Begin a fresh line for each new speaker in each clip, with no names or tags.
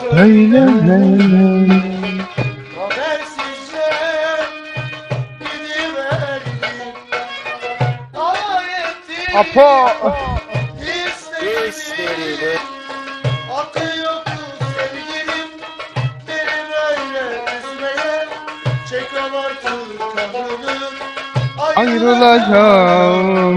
söyleme
Habersizce gidiverdim
Apo!
Akıyordu sevgilim Beni böyle üzmeye Çekrem artık kahrını
ayrılacağım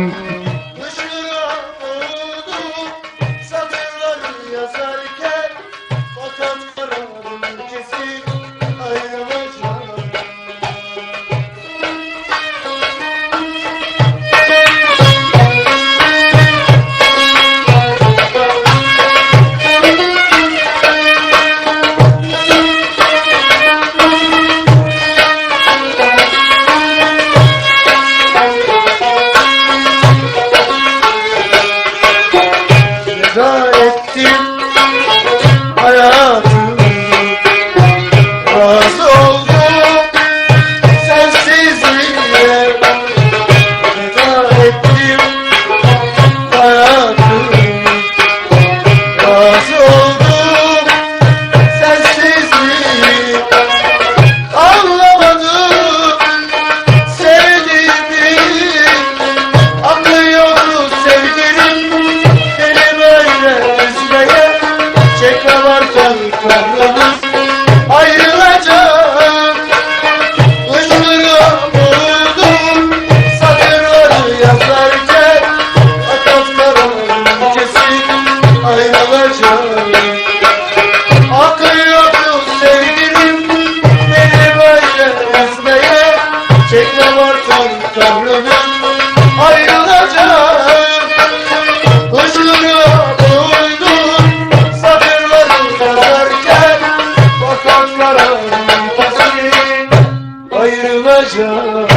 আয়া Çekme varken kahrımız Ayrılacak Hızlığa doydum Satırları yazarken Bakanlara kesin Ayrılacak